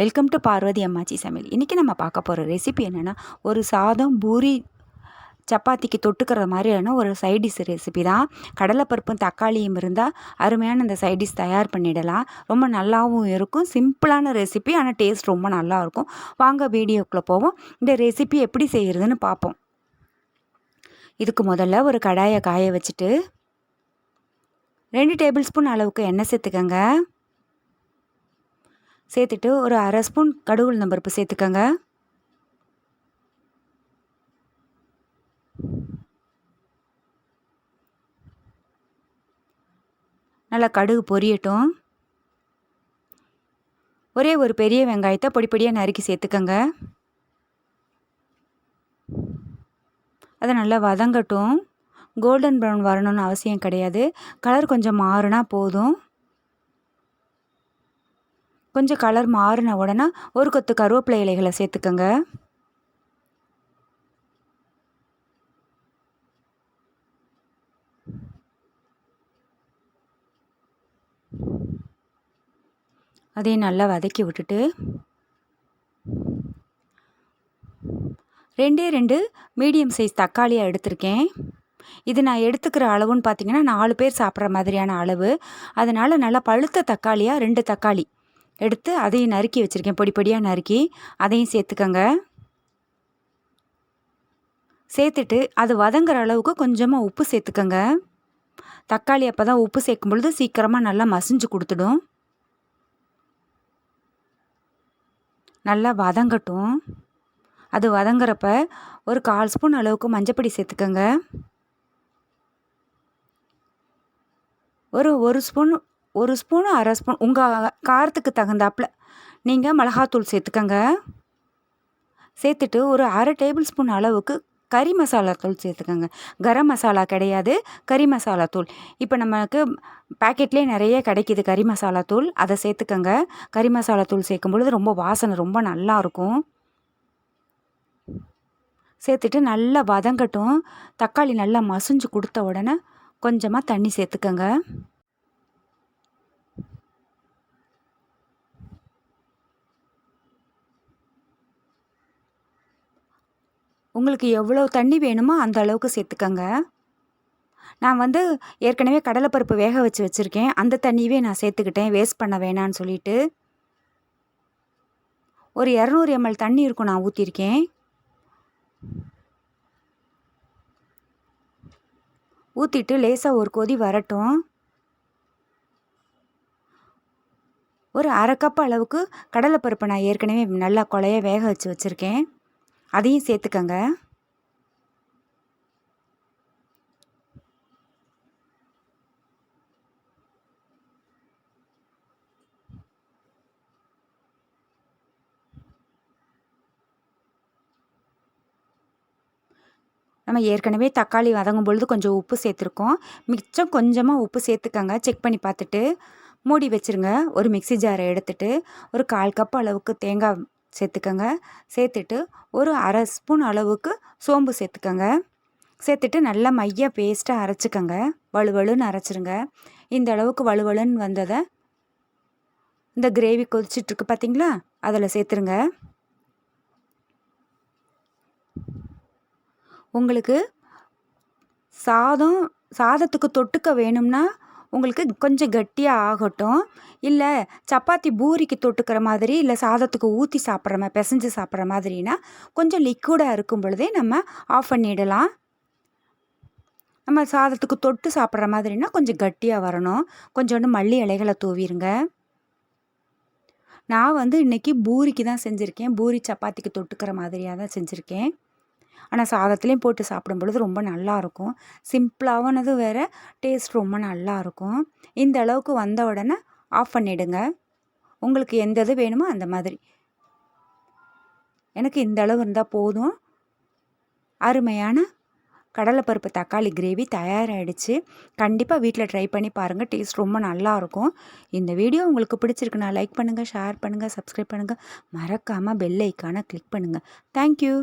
Welcome to Parvati அம்மாச்சி சமையல் இன்றைக்கி நம்ம பார்க்க போகிற ரெசிபி என்னென்னா ஒரு சாதம் பூரி சப்பாத்திக்கு தொட்டுக்கிற மாதிரியான ஒரு சைடிஷ் ரெசிபி தான். கடலைப்பருப்பும் தக்காளியும் இருந்தால் அருமையான இந்த சைடிஷ் தயார் பண்ணிடலாம். ரொம்ப நல்லாவும் இருக்கும். சிம்பிளான ரெசிபி ஆனால் டேஸ்ட் ரொம்ப நல்லாயிருக்கும் வாங்க வீடியோக்குள்ளே போவோம். இந்த ரெசிபி எப்படி செய்கிறதுன்னு பார்ப்போம். இதுக்கு முதல்ல ஒரு கடாயை காய வச்சுட்டு ரெண்டு டேபிள் ஸ்பூன் அளவுக்கு எண்ணெய் சேர்த்துக்கங்க. சேர்த்துட்டு ஒரு அரை ஸ்பூன் கடுகு உளுந்தம் பருப்பு சேர்த்துக்கோங்க. நல்லா கடுகு பொரியட்டும். ஒரே ஒரு பெரிய வெங்காயத்தை பொடி பொடியாக நறுக்கி சேர்த்துக்கோங்க. அதை நல்லா வதங்கட்டும். கோல்டன் ப்ரௌன் வரணும்னு அவசியம் கிடையாது. கலர் கொஞ்சம் மாறுனா போதும். கொஞ்சம் கலர் மாறின உடனே ஒரு கொத்து கருவேப்பிலை இலைகளை சேர்த்துக்கோங்க. அதையும் நல்லா வதக்கி விட்டுட்டு ரெண்டே ரெண்டு மீடியம் சைஸ் தக்காளியாக எடுத்திருக்கேன். இது நான் எடுத்துக்கிற அளவுன்னு பார்த்தீங்கன்னா நாலு பேர் சாப்பிட்ற மாதிரியான அளவு. அதனால் நல்லா பழுத்த தக்காளியாக ரெண்டு தக்காளி. எடுத்து அதையும் நறுக்கி வச்சுருக்கேன். பொடி பொடியாக நறுக்கி அதையும் சேர்த்துக்கங்க. சேர்த்துட்டு அது வதங்குற அளவுக்கு கொஞ்சமாக உப்பு சேர்த்துக்கங்க. தக்காளி அப்போ தான் உப்பு சேர்க்கும் பொழுது சீக்கிரமாக நல்லா மசிஞ்சு கொடுத்துடும். நல்லா வதங்கட்டும். அது வதங்குறப்ப ஒரு கால் ஸ்பூன் அளவுக்கு மஞ்சப்பொடி சேர்த்துக்கங்க. ஒரு ஒரு ஸ்பூன் ஒரு ஸ்பூனு அரை ஸ்பூன் உங்கள் காரத்துக்கு தகுந்தாப்பில். நீங்கள் மிளகாத்தூள் சேர்த்துக்கங்க. சேர்த்துட்டு ஒரு அரை டேபிள் ஸ்பூன் அளவுக்கு கறி மசாலா தூள் சேர்த்துக்கோங்க. கரம் மசாலா கிடையாது. கறி மசாலா தூள். இப்போ நமக்கு பேக்கெட்லேயே நிறைய கிடைக்கிது கறி மசாலா தூள். அதை சேர்த்துக்கோங்க. கறி மசாலா தூள் சேர்க்கும் பொழுது ரொம்ப வாசனை ரொம்ப நல்லாயிருக்கும் சேர்த்துட்டு நல்லா வதங்கட்டும். தக்காளி நல்லா மசிஞ்சு கொடுத்த உடனே கொஞ்சமாக தண்ணி சேர்த்துக்கோங்க. உங்களுக்கு எவ்வளோ தண்ணி வேணுமோ அந்த அளவுக்கு சேர்த்துக்கங்க. நான் வந்து ஏற்கனவே கடலைப்பருப்பு வேக வச்சு வச்சுருக்கேன். அந்த தண்ணியவே நான் சேர்த்துக்கிட்டேன். வேஸ்ட் பண்ண வேணான்னு சொல்லிட்டு. ஒரு இரநூறு எம்எல் தண்ணி இருக்கும் நான் ஊற்றிருக்கேன் ஊற்றிட்டு லேசாக ஒரு கொதி வரட்டும். ஒரு அரை கப் அளவுக்கு கடலைப்பருப்பை நான் ஏற்கனவே நல்லா கொலைய வேக வச்சு வச்சுருக்கேன். அதையும் சேர்த்துக்கங்க. நம்ம ஏற்கனவே தக்காளி வதங்கும் பொழுது கொஞ்சம் உப்பு சேர்த்துருக்கோம். மிச்சம் கொஞ்சமாக உப்பு சேர்த்துக்கங்க. செக் பண்ணி பார்த்துட்டு மூடி வச்சுருங்க. ஒரு மிக்சி ஜாரை எடுத்துகிட்டு ஒரு கால் கப் அளவுக்கு தேங்காய் சேர்த்துக்கங்க. சேர்த்துட்டு ஒரு அரை ஸ்பூன் அளவுக்கு சோம்பு சேர்த்துக்கங்க. சேர்த்துட்டு நல்லா மைய பேஸ்ட்டாக அரைச்சிக்கங்க. வலுவலுன்னு அரைச்சிருங்க. இந்த அளவுக்கு வலுவலுன்னு வந்ததை இந்த கிரேவி கொதிச்சிட்ருக்கு பார்த்தீங்களா அதில் சேர்த்துருங்க. உங்களுக்கு சாதம் சாதத்துக்கு தொட்டுக்க வேணும்னா உங்களுக்கு கொஞ்சம் கட்டியாக ஆகட்டும். இல்லை சப்பாத்தி பூரிக்கு தொட்டுக்கிற மாதிரி இல்லை சாதத்துக்கு ஊற்றி சாப்பிட்ற மாதிரி பிசைஞ்சு சாப்பிட்ற மாதிரினா கொஞ்சம் லிக்விடாக இருக்கும் பொழுதே நம்ம ஆஃப் பண்ணிடலாம். நம்ம சாதத்துக்கு தொட்டு சாப்பிட்ற மாதிரினா கொஞ்சம் கட்டியாக வரணும். கொஞ்சோண்டு மல்லி இலைகளை தூவிருங்க. நான் வந்து இன்றைக்கி பூரிக்கு தான் செஞ்சுருக்கேன். பூரி சப்பாத்திக்கு தொட்டுக்கிற மாதிரியாக தான் செஞ்சுருக்கேன். ஆனால் சாதத்துலேயும் போட்டு சாப்பிடும் பொழுது ரொம்ப நல்லாயிருக்கும் சிம்பிளானது வேறு டேஸ்ட் ரொம்ப நல்லாயிருக்கும் இந்த அளவுக்கு வந்த உடனே ஆஃப் பண்ணிவிடுங்க உங்களுக்கு எந்த இது வேணுமோ அந்த மாதிரி. எனக்கு இந்த அளவு இருந்தால் போதும். அருமையான கடலைப்பருப்பு தக்காளி கிரேவி தயாராகிடுச்சு கண்டிப்பாக வீட்டில் ட்ரை பண்ணி பாருங்கள் டேஸ்ட் ரொம்ப நல்லாயிருக்கும் இந்த வீடியோ உங்களுக்கு பிடிச்சிருக்குன்னா லைக் பண்ணுங்கள் ஷேர் பண்ணுங்கள் சப்ஸ்கிரைப் பண்ணுங்கள் மறக்காமல் பெல் ஐக்கானை கிளிக் பண்ணுங்கள் தேங்க்யூ.